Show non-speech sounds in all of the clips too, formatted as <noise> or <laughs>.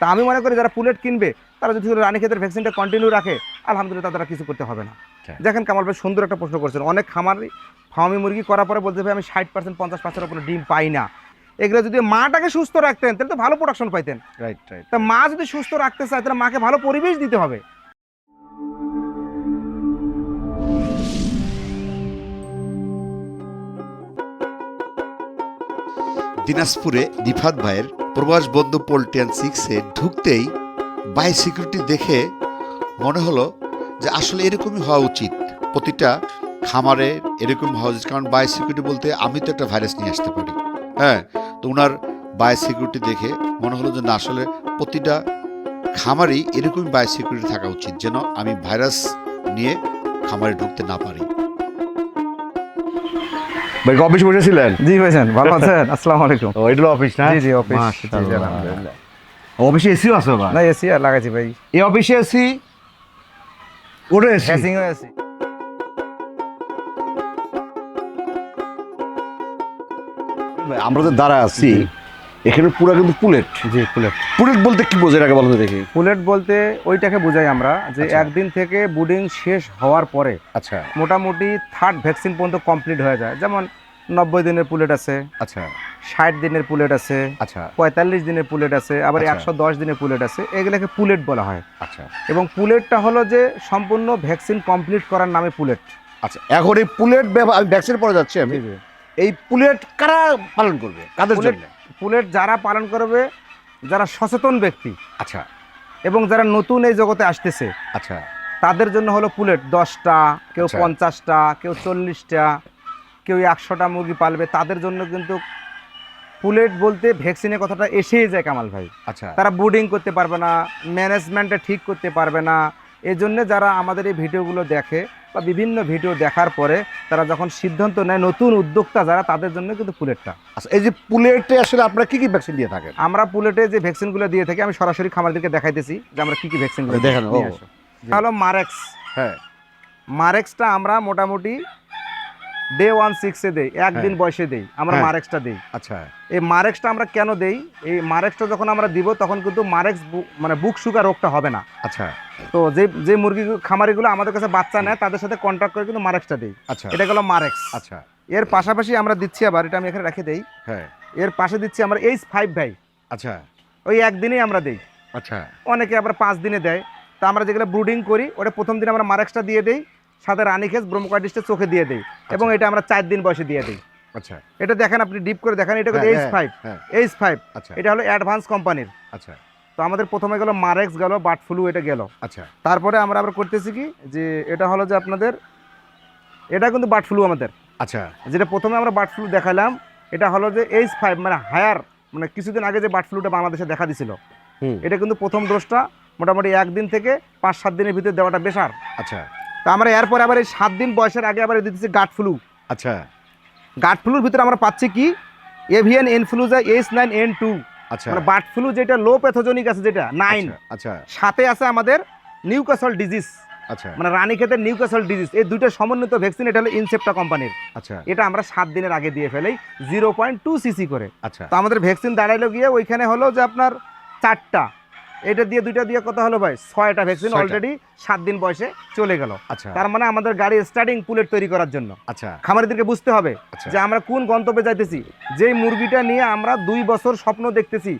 তা আমি মনে করি যারা পুলেট কিনবে তারা যদি রানী ক্ষেতের ভ্যাকসিনটা কন্টিনিউ রাখে আলহামদুলিল্লাহ তারা কিছু করতে হবে না। আচ্ছা। দেখেন কামাল ভাই সুন্দর একটা প্রশ্ন করছেন। অনেক খামারি ফার্মি মুরগি করার পরে বলতে ভাই আমি ষাট পার্সেন্ট পঞ্চাশ পার্সেন্ট কোনো ডিম পাই না। এগুলো যদি মাটাকে সুস্থ রাখতেন তাহলে তো ভালো প্রোডাকশন পাইতেন। রাইট রাইট তা মা যদি সুস্থ রাখতে চায় তাহলে মাকে ভালো পরিবেশ দিতে হবে। দিনাজপুরে রিফাত ভাইয়ের প্রবাস বন্ধু পোল্ট্রিয়ান সিক্সে ঢুকতেই বাই সিকিউরিটি দেখে মনে হলো যে আসলে এরকমই হওয়া উচিত। প্রতিটা খামারে এরকম হওয়া উচিত। কারণ বাই সিকিউরিটি বলতে আমি তো একটা ভাইরাস নিয়ে আসতে পারি। হ্যাঁ তো ওনার বাই সিকিউরিটি দেখে মনে হলো যে না, আসলে প্রতিটা খামারেই এরকমই বাই সিকিউরিটি থাকা উচিত যেন আমি ভাইরাস নিয়ে খামারে ঢুকতে না পারি। ভাই অফিস বসেছিলেন? জি ভাইজান ভালো আছেন? আসসালামু আলাইকুম। ও এটা অফিস না? জি জি অফিস। জি, আলহামদুলিল্লাহ। অফিসে এসি আছে ভাই না এসি আর লাগাইছি ভাই। এই অফিসে এসি? ওটা এসি? হ্যাসিং হয়ে আছি আমরা তো দাঁড়া আছি। এখানে পুরো কিন্তু পুলেট। জি পুলেট। পুলেট বলতে কি বোঝে আগে বলতে দেখি। পুলেট বলতে ওইটাকে বোঝাই আমরা যে আচ্ছা। একদিন থেকে বুডিং শেষ হওয়ার পরে আচ্ছা। মোটামুটি থার্ড ভ্যাকসিন পর্যন্ত কমপ্লিট হয়ে যায়। যেমন নব্বই দিনের পুলেট আছে আচ্ছা। ষাট দিনের পুলেট আছে আচ্ছা। পঁয়তাল্লিশ দিনের পুলেট আছে আবার আচ্ছা। একশো দশ দিনের পুলেট আছে এগুলোকে পুলেট বলা হয়। আচ্ছা। এবং পুলেটটা হলো যে সম্পূর্ণ ভ্যাকসিন কমপ্লিট করার নামে পুলেট। আচ্ছা এখন এই পুলেট ভ্যাকসিন পরে যাচ্ছে আমি। এই পুলেট কারা পালন করবে? কাদের জন্য? পুলেট যারা পালন করবে যারা সচেতন ব্যক্তি আচ্ছা। এবং যারা নতুন এই জগতে আসতেছে আচ্ছা। তাদের জন্য হলো পুলেট। দশটা কেউ আচ্ছা। পঞ্চাশটা কেউ চল্লিশটা কেউ একশোটা মুরগি পালবে। তাদের জন্য কিন্তু পুলেট বলতে ভ্যাকসিনের কথাটা এসেই যায় কামাল ভাই। আচ্ছা। তারা বোর্ডিং করতে পারবে না ম্যানেজমেন্টটা ঠিক করতে পারবে না। এই জন্য যারা আমাদের এই ভিডিওগুলো দেখে বা বিভিন্ন ভিডিও দেখার পরে তারা যখন সিদ্ধান্ত নেয় নতুন উদ্যোক্তা যারা তাদের জন্য কিন্তু পুলেটটা। আচ্ছা এই যে পুলেটে আসলে আপনারা কি কি ভ্যাকসিন দিয়ে থাকেন? আমরা পুলেটে যে ভ্যাকসিনগুলো দিয়ে থাকি আমি সরাসরি খামারদেরকে দেখাইতেছি যে আমরা কি কি ভ্যাকসিনগুলো দেখেন। হলো মারেক্স হ্যাঁ। মারেক্সটা আমরা মোটামুটি ডে ওয়ান সিক্সে দেই একদিন বয়সে দেই আমরা হ্যাঁ। মারেক্সটা দেই। আচ্ছা। এই মারেক্সটা আমরা কেন দেই? এই মারেক্সটা যখন আমরা দিব তখন কিন্তু মারেক্স মানে বুক সুগার রোগটা হবে না। আচ্ছা। তো যে যে মুরগি খামারিগুলো আমাদের কাছে বাচ্চা নেয় তাদের সাথে কন্ট্যাক্ট করে কিন্তু মারেক্সটা দেই। আচ্ছা। এটা গেলো মারেক্স আচ্ছা। এর পাশাপাশি আমরা দিচ্ছি আবার এটা আমি এখানে রেখে দেই। হ্যাঁ। এর পাশে দিচ্ছি আমরা এইচ ফাইভ ভাই। আচ্ছা। ওই একদিনেই আমরা দেই। আচ্ছা। অনেকে আবার পাঁচ দিনে দেয়। তা আমরা যেগুলো ব্রুডিং করি ওটা প্রথম দিন আমরা মারেক্সটা দিয়ে দেই। সাথে রানিখেস ব্রোমোকার্ডিসটা চোখে দিয়ে দেই এবং এটা আমরা চার দিন বয়সে দিয়ে দিই। আচ্ছা। এটা দেখেন আপনি ডিপ করে দেখেন এটা এইচ ফাইভ এইচ ফাইভ আচ্ছা। এটা হলো অ্যাডভান্স কোম্পানির আচ্ছা। তো আমাদের প্রথমে গেল মারেক্স গেল বার্ড ফ্লু এটা গেল। আচ্ছা। তারপরে আমরা আবার করতেছি কি? যে এটা হলো যে আপনাদের এটা কিন্তু বার্ড ফ্লু আমাদের। আচ্ছা। যেটা প্রথমে আমরা বার্ড ফ্লু দেখালাম এটা হলো যে এইচ ফাইভ মানে হায়ার মানে কিছুদিন আগে যে বার্ড ফ্লুটা বাংলাদেশে দেখা দিছিল। এটা কিন্তু প্রথম ডোজটা মোটামুটি একদিন থেকে পাঁচ সাত দিনের ভিতরে দেওয়াটা বেশার আচ্ছা। তা আমরা এরপরে আবার এই সাত দিন বয়সের আগে আবার দিতেছি গাট ফ্লু আচ্ছা। গাট ফ্লুর ভিতরে আমরা পাচ্ছি কি? Avian influenza H nine N two আচ্ছা। মানে বার্ড ফ্লু যেটা লো প্যাথোজনিক আছে যেটা নাইন আচ্ছা সাথে আছে আমাদের নিউকাসল ডিজিজ আচ্ছা। মানে রানীক্ষেতের নিউকাসল ডিজিজ এই দুইটা সমন্বিত ভ্যাকসিন এটা হলো ইনসেপ্টা কোম্পানির আচ্ছা। এটা আমরা সাত দিনের আগে দিয়ে ফেলাই জিরো পয়েন্ট টু সিসি করে। আচ্ছা। তো আমাদের ভ্যাকসিন দাঁড়াইলো গিয়ে ওইখানে হলো যে আপনার চারটা। এটা দিয়ে দুইটা দিয়ে কত হলো ভাই? ছয়টা ভ্যাকসিন অলরেডি সাত দিন বয়সে চলে গেল। আচ্ছা। তার মানে আমাদের গাড়ি স্টার্টিং পুলেট তৈরি করার জন্য। আচ্ছা। খামারিদেরকে বুঝতে হবে আচ্ছা। যে আমরা কোন গন্তব্যে যাইতেছি। যেই মুরগিটা নিয়ে আমরা দুই বছর স্বপ্ন দেখতেছি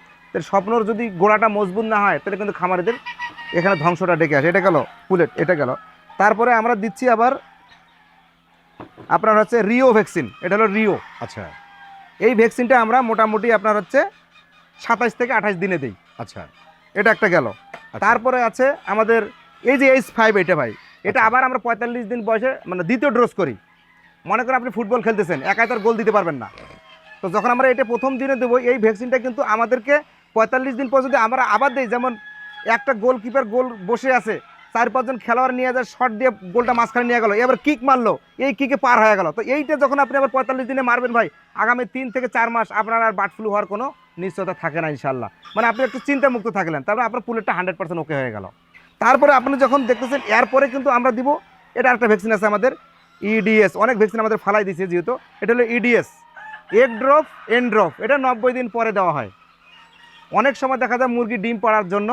স্বপ্নর যদি গোড়াটা মজবুত না হয় তাহলে কিন্তু খামারিদের এখানে ধ্বংসটা ডেকে আসে। এটা গেল পুলেট এটা গেল। তারপরে আমরা দিচ্ছি আবার আপনার হচ্ছে রিও ভ্যাকসিন এটা হলো রিও। আচ্ছা। এই ভ্যাকসিনটা আমরা মোটামুটি আপনার হচ্ছে সাতাশ থেকে আঠাশ দিনে দিই। আচ্ছা। এটা একটা গেল আচ্ছা। তারপরে আছে আমাদের এই যে এইচ ফাইভ এটা ভাই এটা আচ্ছা। আবার আমরা পঁয়তাল্লিশ দিন বয়সে মানে দ্বিতীয় ড্রোজ করি মনে করেন আপনি ফুটবল খেলতেছেন একাই তার গোল দিতে পারবেন না তো যখন আমরা এটা প্রথম দিনে দেবো এই ভ্যাকসিনটা কিন্তু আমাদেরকে পঁয়তাল্লিশ দিন পর্যন্ত আমরা আবার দিই যেমন একটা গোলকিপার গোল বসে আছে চার পাঁচজন খেলোয়াড় নিয়ে যায় শট দিয়ে গোলটা মাঝখানে নিয়ে গেল এবার কিক মারলো এই কিকে পার হয়ে গেল তো এইটা যখন আপনি আবার পঁয়তাল্লিশ দিনে মারবেন ভাই আগামী তিন থেকে চার মাস আপনার আর বার্ড ফ্লু হওয়ার কোনো নিশ্চয়তা থাকে না ইনশাল্লাহ মানে আপনি একটু চিন্তামুক্ত থাকলেন তারপরে আপনার পুলেটটা হান্ড্রেড পার্সেন্ট ওকে হয়ে গেল। তারপরে আপনি যখন দেখতেছেন এরপরে কিন্তু আমরা দিব এটা একটা ভ্যাকসিন আছে আমাদের ইডিএস অনেক ভ্যাকসিন আমাদের ফালাই দিয়েছে যেহেতু এটা হলো ইডিএস এক ড্রপ এন ড্রপ এটা নব্বই দিন পরে দেওয়া হয়। অনেক সময় দেখা যায় মুরগি ডিম পড়ার জন্য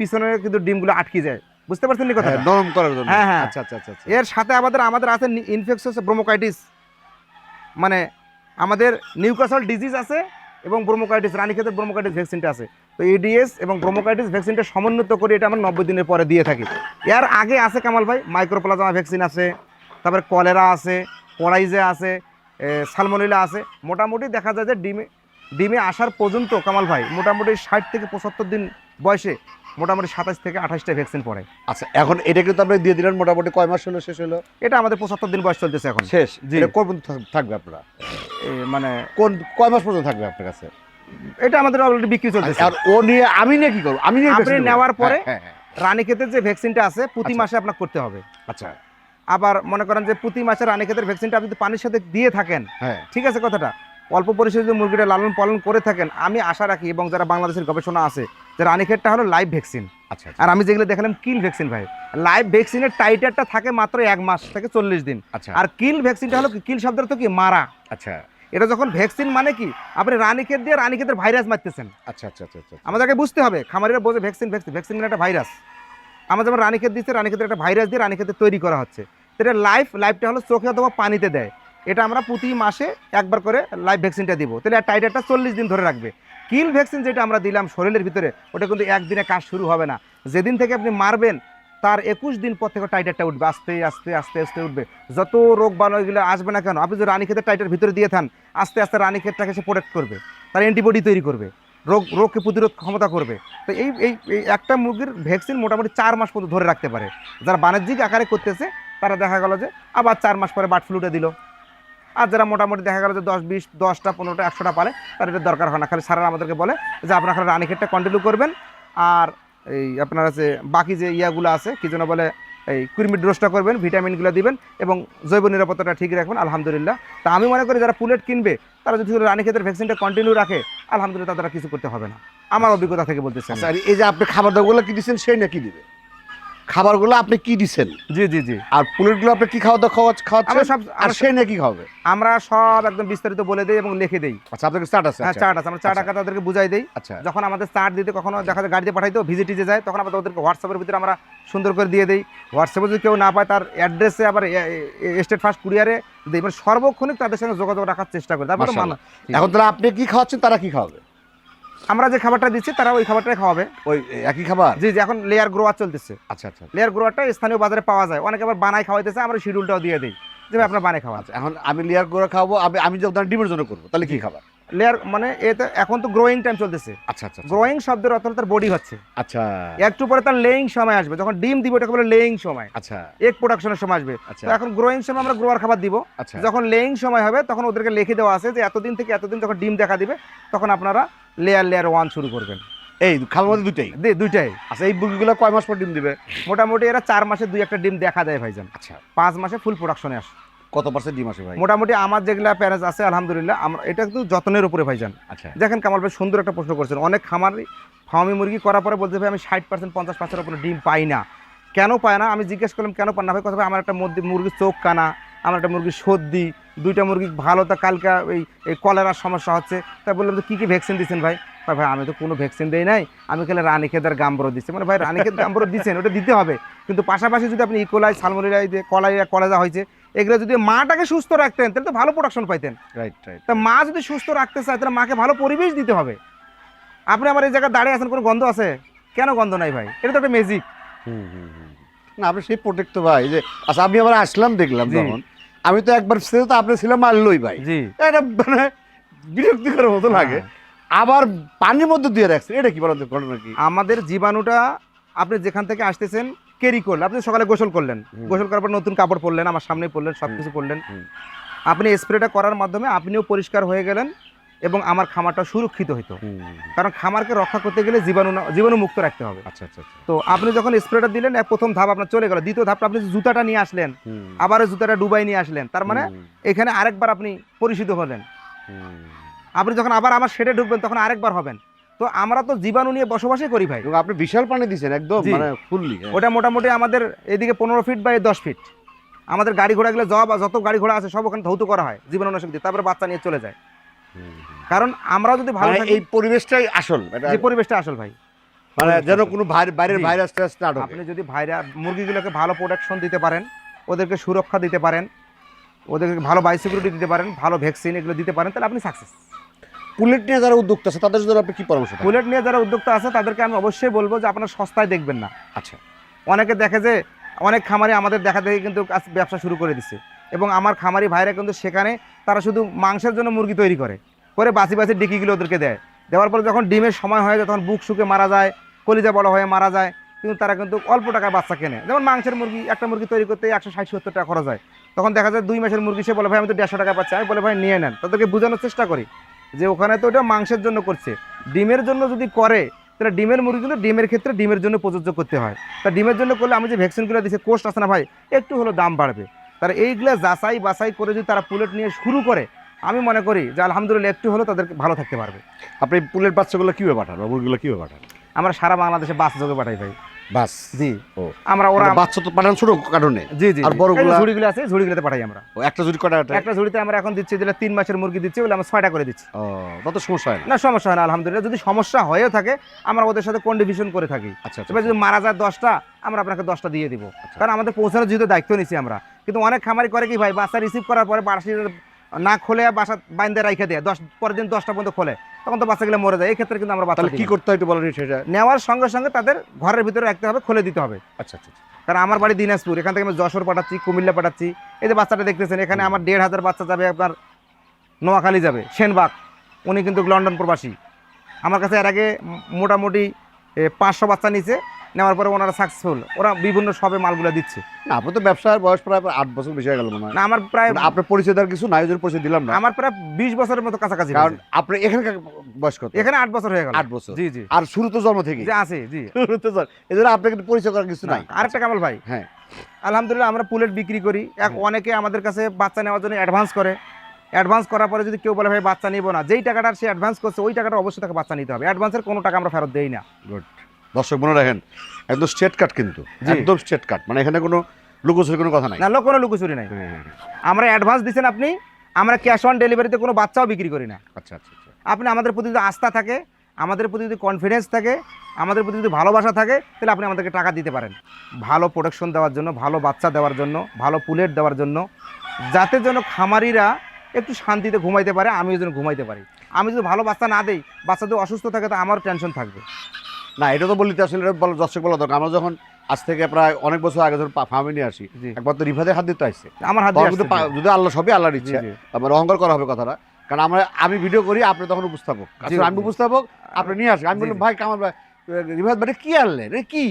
পিছনে কিন্তু ডিমগুলো আটকে যায়। বুঝতে পারছেন কথা হ্যাঁ, নরম করার জন্য। হ্যাঁ, হ্যাঁ। আচ্ছা আচ্ছা আচ্ছা আচ্ছা। এর সাথে আমাদের আমাদের আছে ইনফেকশন ব্রোমোকাইটিস। মানে আমাদের নিউকাসল ডিজিজ আছে এবং ব্রোমোকাইটিস, রানীক্ষেতের ব্রোমোকাইটিস ভ্যাকসিনটা আছে। তো এডিএস এবং ব্রোমোকাইটিস ভ্যাকসিনটা সমন্বিত করে এটা আমরা নব্বই দিনের পরে দিয়ে থাকি। এর আগে আছে কামাল ভাই, মাইক্রোপ্লাজমা ভ্যাকসিন আছে, তারপরে কলেরা আছে কড়াইজে আছে সালমোনিলা আছে। মোটামুটি দেখা যায় যে ডিমে ডিমে আসার পর্যন্ত কামাল ভাই, মোটামুটি ষাট থেকে পঁচাত্তর দিন বয়সে মোটামুটি সাতাশ থেকে আঠাশটা ভ্যাকসিন পড়ে। আচ্ছা এখন এটা কিন্তু আপনি দিয়ে দিলেন মোটামুটি কয় মাস হলো শেষ হলো? এটা আমাদের পঁচাত্তর দিন বয়স চলতেছে এখন। শেষ জি। কোন থাকবে আপনারা? মানে কোন কয় মাস পর্যন্ত থাকবে আপনার কাছে? এটা আমাদের অলরেডি বিক্রি চলতেছে। আর ও নিয়ে আমি নিয়ে কি করব? আমি নিয়ে আপনি নেওয়ার পরে? হ্যাঁ, হ্যাঁ, রানীক্ষেতের যে ভ্যাকসিনটা আছে প্রতি আচ্ছা। মাসে আপনার করতে হবে। হ্যাঁ। আচ্ছা। আবার মনে করেন যে প্রতি মাসে রানীক্ষেতের ভ্যাকসিনটা আপনি যদি পানির সাথে দিয়ে থাকেন হ্যাঁ। ঠিক আছে কথাটা? অল্প পরিসরে যদি মুরগিটা লালন পালন করে থাকেন আমি আশা রাখি এবং যারা বাংলাদেশের গবেষণা আছে যে রানীক্ষেতটা হলো লাইভ ভ্যাকসিন আচ্ছা আচ্ছা। আর আমি যেগুলো দেখালাম কিল ভ্যাকসিন ভাই। লাইভ ভ্যাকসিনের টাইটারটা থাকে মাত্র এক মাস থেকে চল্লিশ দিন। আচ্ছা। আর কিল ভ্যাকসিনটা হলো কি কিল শব্দটা তো কি মারা। আচ্ছা। এটা যখন ভ্যাকসিন মানে কি আপনি রানীক্ষেত দিয়ে রানীক্ষেতের ভাইরাস মারতেছেন। আচ্ছা আচ্ছা আচ্ছা আচ্ছা। আমাদেরকে বুঝতে হবে খামারিরা বোঝে ভ্যাকসিন ভ্যাকসিন ভ্যাকসিন মানে একটা ভাইরাস আমরা যেমন রানীক্ষেত দিচ্ছে রানীক্ষেতের একটা ভাইরাস দিয়ে রানীক্ষেতে তৈরি করা হচ্ছে। তো এটা লাইফ লাইফটা হলো চোখে অথবা পানিতে দেয়। এটা আমরা প্রতি মাসে একবার করে লাইভ ভ্যাকসিনটা দিব। তাহলে টাইটারটা চল্লিশ দিন ধরে রাখবে। কিল ভ্যাকসিন যেটা আমরা দিলাম শরীরের ভিতরে, ওটা কিন্তু একদিনে কাজ শুরু হবে না। যেদিন থেকে আপনি মারবেন, তার একুশ দিন পর থেকে টাইটারটা উঠবে। আস্তে আস্তে আস্তে আস্তে উঠবে। যত রোগ বানো এগুলো আসবে না কেন, আপনি যদি রানী রানীক্ষেতের টাইটার ভিতরে দিয়ে থান, আস্তে আস্তে রানীক্ষেতটাকে সে প্রোটেক্ট করবে। তার অ্যান্টিবডি তৈরি করবে। রোগ, রোগকে প্রতিরোধ ক্ষমতা করবে। তো এই এই এই একটা মুরগির ভ্যাকসিন মোটামুটি চার মাস পর্যন্ত ধরে রাখতে পারে। যারা বাণিজ্যিক আকারে করতেছে, তারা দেখা গেল যে আবার চার মাস পরে বার্ড ফ্লুটা দিল। আর যারা মোটামুটি দেখা গেল যে দশ, বিশ, দশটা, পনেরোটা, একশোটা পালে তার এটা দরকার হয় না। খালি সারা আমাদেরকে বলে যে আপনারা খালি রানীক্ষেতটা কন্টিনিউ করবেন। আর এই আপনার আছে বাকি যে ইয়াগুলো আছে, কি যেন বলে, এই কুড়মির ডোজটা করবেন, ভিটামিনগুলো দিবেন এবং জৈব নিরাপত্তাটা ঠিক রাখবেন, আলহামদুলিল্লাহ। তা আমি মনে করি যারা পুলেট কিনবে, তারা যদি রানীক্ষেতের ভ্যাকসিনটা কন্টিনিউ রাখে, আলহামদুলিল্লাহ তারা কিছু করতে হবে না। আমার অভিজ্ঞতা থেকে বলতেছি আমি। আচ্ছা এই যে আপনি খাবার দাবারগুলো কি দিচ্ছেন, সেই না কি দিবে? খাবারগুলো আপনি কি দিচ্ছেন জি জি জি। আর প্লেটগুলো আপনি কি খাওয়া দাওয়া খাওয়া সব আর আমরা সেই না কি খাওয়াবে? আমরা সব একদম বিস্তারিত বলে দেই এবং লিখে দেই। আচ্ছা আপনাদের চার্ট আছে হ্যাঁ আচ্ছা। চার্ট আছে আমরা চার আচ্ছা। টাকা তাদেরকে বুঝাই দেই। আচ্ছা। যখন আমাদের চার্ট দিতে কখনো দেখা যায় গাড়িতে পাঠাইতো ভিজিটিজে যায় তখন আমরা ওদেরকে হোয়াটসঅ্যাপের ভিতরে আমরা সুন্দর করে দিয়ে দিই। হোয়াটসঅ্যাপে যদি কেউ না পায় তার অ্যাড্রেসে আবার স্টেট ফার্স্ট কুরিয়ারে দিই। মানে সর্বক্ষণিক তাদের সঙ্গে যোগাযোগ রাখার চেষ্টা করি। তারপরে। মানা- এখন তাহলে আপনি কি খাওয়াচ্ছেন তারা কি খাওয়াবে? আমরা যে খাবারটা দিচ্ছি তারা ওই খাবারটাই খাওয়াবে। ওই একই খাবার? জি জি এখন লেয়ার গ্রোয়ার চলতেছে। আচ্ছা আচ্ছা। লেয়ার গ্রোয়ারটা স্থানীয় বাজারে পাওয়া যায়। অনেকে আবার বানাই খাওয়াইতেছে আমরা শিডিউলটাও দিয়ে দিই যে আপনার বানাই খাওয়া আচ্ছা এখন আমি লেয়ার করে খাওয়াবো আমি আমি যখন ডিমের জন্য করব তাহলে কি খাবার? লেয়ার মানে এতে এখন তো গ্রোয়িং টাইম চলতেছে। আচ্ছা আচ্ছা আচ্ছা। গ্রোয়িং শব্দের অর্থ তার বডি হচ্ছে। আচ্ছা। একটু পরে তার লেইং সময় আসবে। যখন ডিম দিব ওটাকে বলে লেইং সময়। আচ্ছা। এক প্রোডাকশনের সময় আসবে। আচ্ছা। এখন গ্রোয়িং সময় আমরা গ্রোয়ার খাবার দিব। আচ্ছা। যখন লেইং সময় হবে তখন ওদেরকে লিখে দেওয়া আছে যে এতদিন থেকে এতদিন যখন ডিম দেখা দিবে তখন আপনারা লেয়ার লেয়ার ওয়ান শুরু করবেন। এই মধ্যে দুটাই দি দুইটাই। আচ্ছা এই মুরগিগুলো কয় মাস পর ডিম দিবে? মোটামুটি এরা চার মাসে দুই একটা ডিম দেখা দেয় ভাইজান। আচ্ছা। পাঁচ মাসে ফুল প্রোডাকশনে আসে। কত পার্সেন্ট ডিম আসে ভাই? মোটামুটি আমার যেগুলা প্যারেজ আছে আলহামদুলিল্লাহ আমরা এটা কিন্তু যত্নের উপরে ভাইজান। আচ্ছা। দেখেন কামাল ভাই সুন্দর একটা প্রশ্ন করছেন। অনেক খামার ফার্মি মুরগি করার পরে বলতে ভাই আমি ষাট পার্সেন্ট পঞ্চাশ পার্সেন্ট উপরে ডিম পাই না। কেন পায় না? আমি জিজ্ঞেস করলাম কেন পান না ভাই? কথা ভাই আমার একটা মধ্যে মুরগির চোখ কানা। আমার একটা মুরগির সর্দি দুইটা মুরগি ভালো তা কালকা এই এই কলেরার সমস্যা হচ্ছে। তাই বললাম যে কী কী ভ্যাকসিন দিচ্ছেন ভাই? ভাই আমি তো কোনো ভ্যাকসিন দেই নাই। আমি খেলে রানীক্ষেতের গাম্বরো দিচ্ছি মানে ভাই রানীক্ষেত গাম্বরো দিচ্ছেন ওটা দিতে হবে। কিন্তু পাশাপাশি যদি আপনি ইকোলাই সালমোনিলাই দিয়ে কলাই কলেজা হয়েছে এগুলো যদি মাটাকে সুস্থ রাখতেন তাহলে তো ভালো প্রোডাকশন পাইতেন। রাইট রাইট তা মা যদি সুস্থ রাখতে চায় তাহলে মাকে ভালো পরিবেশ দিতে হবে। আপনি আমার এই জায়গায় দাঁড়িয়ে আছেন কোনো গন্ধ আছে? কেন গন্ধ নাই ভাই? এটা তো একটা ম্যাজিক না আপনি সেই প্রোটেক্ট তো ভাই যে আচ্ছা আমি আবার আসলাম দেখলাম জি। আমি তো একবার সেটা তো আপনি ছিলাম মারলই ভাই। এটা মানে বিরক্তিকর মতো লাগে। আবার পানির মধ্যে দিয়ে রাখছে এটা কি বলেন ঘটনা কি? আমাদের জীবাণুটা আপনি যেখান থেকে আসতেছেন ক্যারি করলেন। আপনি সকালে গোসল করলেন। গোসল করার পর নতুন কাপড় পরলেন আমার সামনে পরলেন সব কিছু পরলেন। আপনি স্প্রেটা করার মাধ্যমে আপনিও পরিষ্কার হয়ে গেলেন। এবং আমার খামারটা সুরক্ষিত হইতো। কারণ খামারকে রক্ষা করতে গেলে জীবাণু জীবাণু মুক্ত রাখতে হবে। আচ্ছা আচ্ছা আচ্ছা। তো আপনি যখন স্প্রেটা দিলেন প্রথম ধাপ আপনার চলে গেল। দ্বিতীয় ধাপটা আপনি জুতাটা নিয়ে আসলেন আবার জুতাটা ডুবাই নিয়ে আসলেন তার মানে এখানে আরেকবার আপনি পরিচিত হলেন। আপনি যখন আবার আমার সেটে ঢুকবেন তখন আরেকবার হবেন। তো আমরা তো জীবাণু নিয়ে বসবাসই করি ভাই। আপনি বিশাল পানি দিচ্ছেন একদম। মানে ফুললি ওটা মোটামুটি আমাদের এদিকে পনেরো ফিট বা দশ ফিট। আমাদের গাড়ি ঘোড়া গেলে যত যত গাড়ি ঘোড়া আছে সব ওখানে ধৌত করা হয় জীবাণুনাশক দিয়ে। তারপরে বাচ্চা নিয়ে চলে যায়। কারণ আমরা যদি ভালো মানে থাকি এই পরিবেশটাই আসল। যে পরিবেশটা আসল ভাই। মানে যেন কোনো বাইরের ভাইরাস টাইরাস না আপনি যদি ভাইরা মুরগিগুলোকে ভালো প্রোটেকশন দিতে পারেন ওদেরকে সুরক্ষা দিতে পারেন ওদেরকে ভালো বায়োসিকিউরিটি দিতে পারেন ভালো ভ্যাকসিন এগুলো দিতে পারেন তাহলে আপনি সাকসেস পুলেট নিয়ে যারা উদ্যোক্তা আছে তাদের জন্য আপনি কি পরামর্শ? বুলেট নিয়ে যারা উদ্যোক্তা আছে তাদেরকে আমি অবশ্যই বলব যে আপনারা সস্তায় দেখবেন না। আচ্ছা। অনেকে দেখে যে অনেক খামারে আমাদের দেখা দেখে কিন্তু ব্যবসা শুরু করে দিচ্ছে এবং আমার খামারি ভাইরা কিন্তু সেখানে তারা শুধু মাংসের জন্য মুরগি তৈরি করে করে বাসি বাসি ডিকিগুলো ওদেরকে দেয়। দেওয়ার পরে যখন ডিমের সময় হয়ে যায়, তখন বুক শুকে মারা যায়, কলিজা বড় হয়ে মারা যায়, কিন্তু তারা কিন্তু অল্প টাকায় বাচ্চা কেনে। যেমন মাংসের মুরগি, একটা মুরগি তৈরি করতে একশো ষাট সত্তর টাকা খরচ হয়। তখন দেখা যায় দুই মাসের মুরগি, সে বলে, ভাই, আমি তো দেড়শো টাকা পাচ্ছি। আমি বলে, ভাই, নিয়ে নেন। তাদেরকে বোঝানোর চেষ্টা করি যে ওখানে তো ওটা মাংসের জন্য করছে। ডিমের জন্য যদি করে, তাহলে ডিমের মুরগি কিন্তু ডিমের ক্ষেত্রে ডিমের জন্য প্রযোজ্য করতে হয়। তা ডিমের জন্য করলে আমি যে ভ্যাকসিনগুলো দিচ্ছি কোস্ট আছে না ভাই, একটু হলো দাম বাড়বে। তারা এইগুলো যাচাই বাছাই করে যদি তারা পুলেট নিয়ে শুরু করে আমি মনে করি যে আলহামদুলিল্লাহ একটু হলেও তাদের ভালো থাকতে পারবে। আপনি পুলেট বাচ্চাগুলো কীভাবে পাঠান? মুরগিগুলো কীভাবে পাঠান? আমরা সারা বাংলাদেশে বাস যোগে পাঠাই ভাই। বাস? জি। ও। আমরা ওরা বাচ্চা তো পাঠান ছোট কারণে। জি জি আর। বড়গুলা? ঝুড়িগুলো আছে ঝুড়িগুলোতে পাঠাই আমরা। ও একটা ঝুড়ি কটা একটা ঝুড়িতে আমরা এখন দিচ্ছি যেটা তিন মাসের মুরগি দিচ্ছি বলে আমরা ছয়টা করে দিচ্ছি। ও তত সমস্যা হয় না। সমস্যা হয় না আলহামদুলিল্লাহ। যদি সমস্যা হয়েও থাকে আমরা ওদের সাথে কন্ডিভিশন করে থাকি। আচ্ছা আচ্ছা এবার যদি মারা যায় দশটা আমরা আপনাকে দশটা দিয়ে দিব। কারণ আমাদের পৌঁছানোর যেহেতু দায়িত্ব নিচ্ছি আমরা। কিন্তু অনেক খামারি করে কি ভাই বাচ্চা রিসিভ করার পরে বাসি না খোলে বাসা বাইন্দে রাইখে দেয় দশ পরের দিন দশটা পর্যন্ত খোলে তখন তো বাচ্চাগুলো মরে যায়। এই ক্ষেত্রে কিন্তু আমরা বাচ্চা কি করতে হয় একটু বলেন সেটা? নেওয়ার সঙ্গে সঙ্গে তাদের ঘরের ভিতরে রাখতে হবে খুলে দিতে হবে। আচ্ছা আচ্ছা আচ্ছা। কারণ আমার বাড়ি দিনাজপুর এখান থেকে আমি যশোর পাঠাচ্ছি কুমিল্লা পাঠাচ্ছি। এই যে বাচ্চাটা দেখতেছেন এখানে আমার দেড় হাজার বাচ্চা যাবে আপনার নোয়াখালী যাবে সেনবাগ। উনি কিন্তু লন্ডন প্রবাসী। আমার কাছে এর আগে মোটামুটি পাঁচশো বাচ্চা নিচে নেওয়ার পরে ওনারা সাকসেসফুল ওরা বিভিন্ন সবে মালগুলো দিচ্ছে। না আপনার তো ব্যবসার বয়স প্রায় আট বছর বেশি হয়ে গেল মনে হয়। না আমার প্রায় আপনার পরিচয় দেওয়ার কিছু নাই পরিচয় দিলাম না। আমার প্রায় বিশ বছরের মতো কাছাকাছি কারণ। আপনি এখানকার বয়স কত? এখানে আট বছর হয়ে গেল। আট বছর। জি জি। আর শুরু তো জন্ম থেকে আছে জি। <laughs> শুরু তো জন্ম- এই জন্য আপনাকে পরিচয় করার কিছু নাই। আরেকটা কামাল ভাই। হ্যাঁ। আলহামদুলিল্লাহ আমরা পুলেট বিক্রি করি। এক অনেকে আমাদের কাছে বাচ্চা নেওয়ার জন্য অ্যাডভান্স করে। অ্যাডভান্স করার পরে যদি কেউ বলে ভাই বাচ্চা নিব না। যেই টাকাটা সে অ্যাডভান্স করছে ওই টাকাটা অবশ্যই তাকে বাচ্চা নিতে হবে। অ্যাডভান্সের কোনো টাকা আমরা ফেরত দেই না। দর্শক মনে রাখেন একদম স্ট্রেট কাট কিন্তু একদম স্ট্রেট কাট মানে এখানে কোনো লুকোচুরি কোনো কথা নাই। না কোনো লুকোচুরি নাই। হ্যাঁ, হ্যাঁ, হ্যাঁ। আমরা অ্যাডভান্স দিচ্ছেন আপনি আমরা ক্যাশ অন ডেলিভারিতে কোনো বাচ্চাও বিক্রি করি না। আচ্ছা আচ্ছা আচ্ছা। আপনি আমাদের প্রতি যদি আস্থা থাকে আমাদের প্রতি যদি কনফিডেন্স থাকে আমাদের প্রতি যদি ভালোবাসা থাকে তাহলে আপনি আমাদেরকে টাকা দিতে পারেন। ভালো প্রোডাকশন দেওয়ার জন্য ভালো বাচ্চা দেওয়ার জন্য ভালো পুলেট দেওয়ার জন্য যাতে যেন খামারিরা একটু শান্তিতে ঘুমাইতে পারে আমিও যেন ঘুমাইতে পারি। আমি যদি ভালো বাচ্চা না দেই বাচ্চা যদি অসুস্থ থাকে তো আমারও টেনশন থাকবে। না এটা তো বলিতে আসলে দর্শক বলা দরকার। আমরা যখন আজ থেকে প্রায় অনেক বছর আগে যখন ফার্মে নিয়ে আসি একবার তো রিফাদের হাত দিতে আসছে আমার হাত দিয়ে যদি আল্লাহ সবই আল্লাহর জি, ইচ্ছা আমার অহংকার করা হবে কথাটা। কারণ আমরা আমি ভিডিও করি আপনি তখন উপস্থাপক। আমি উপস্থাপক আপনি নিয়ে আসেন। আমি বললাম ভাই কামাল ভাই রিফাত ভাই কি আনলেন এটা কি?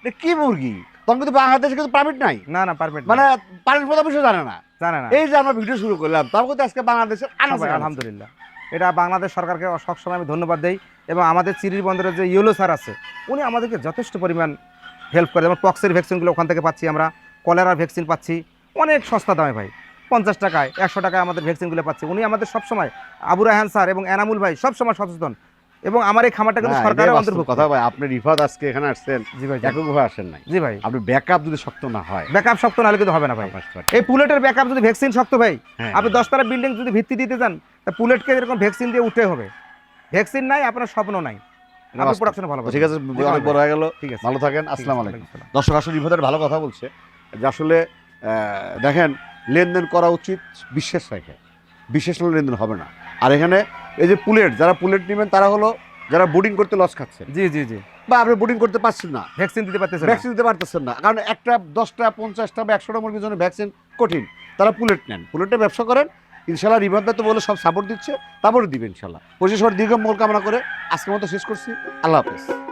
এটা কি মুরগি? তখন কিন্তু বাংলাদেশে কিন্তু প্রাইভেট নাই। না না পারমিট মানে পানির প্রথম বিষয় জানে না। জানে না। এই যে আমরা ভিডিও শুরু করলাম তারপর আজকে বাংলাদেশের আলহামদুলিল্লাহ। এটা বাংলাদেশ সরকারকে সবসময় আমি ধন্যবাদ দেই এবং আমাদের চিরির বন্দরের যে ইয়েলো স্যার আছে উনি আমাদেরকে যথেষ্ট পরিমাণ হেল্প করে। যেমন পক্সের ভ্যাকসিনগুলো ওখান থেকে পাচ্ছি আমরা কলেরার ভ্যাকসিন পাচ্ছি অনেক সস্তা দামে ভাই পঞ্চাশ টাকায় একশো টাকায় আমাদের ভ্যাকসিনগুলো পাচ্ছি। উনি আমাদের সবসময় আবু রাহান স্যার এবং এনামুল ভাই সবসময় সচেতন এবং আমার এই খামারটা কিন্তু সরকারের অন্তর্ভুক্ত। কথা ভাই আপনি রিফাত আজকে এখানে আসছেন জি ভাই এককভাবে আসেন নাই। জি ভাই। আপনি ব্যাকআপ যদি শক্ত না হয়। ব্যাকআপ শক্ত নাহলে কিন্তু হবে না ভাই। এই পুলেটের ব্যাকআপ যদি ভ্যাকসিন শক্ত ভাই হ্যাঁ, আপনি দশতলা বিল্ডিং যদি ভিত্তি দিতে চান তা পুলেটকে এরকম ভ্যাকসিন দিয়ে উঠতে হবে ভ্যাকসিন নাই আপনার স্বপ্ন নাই। প্রোডাকশন ভালো ঠিক আছে অনেক বড় হয়ে গেল। ঠিক আছে। ভালো থাকেন আসসালামু আলাইকুম। দর্শক আসলে রিফাতের ভালো কথা বলছে যে আসলে দেখেন লেনদেন করা উচিত বিশ্বাস রেখে। বিশ্বাস হলে লেনদেন হবে না। আর এখানে এই যে পুলেট যারা পুলেট নেবেন তারা হলো যারা বোর্ডিং করতে লস খাচ্ছেন জি জি জি। বা আপনি বোর্ডিং করতে পারছেন না। ভ্যাকসিন দিতে পারতেছে না। ভ্যাকসিন দিতে পারতেছেন না। কারণ একটা দশটা পঞ্চাশটা বা একশোটা মুরগির জন্য ভ্যাকসিন কঠিন। তারা পুলেট নেন। পুলেটে ব্যবসা করেন ইনশাল্লাহ রিভার তো বলে সব সাপোর্ট দিচ্ছে, তারপরে দিবে ইনশাল্লাহ। পঁচিশ দীর্ঘ মোল কামনা করে আজকের মতো শেষ করছি। আল্লাহ হাফেজ।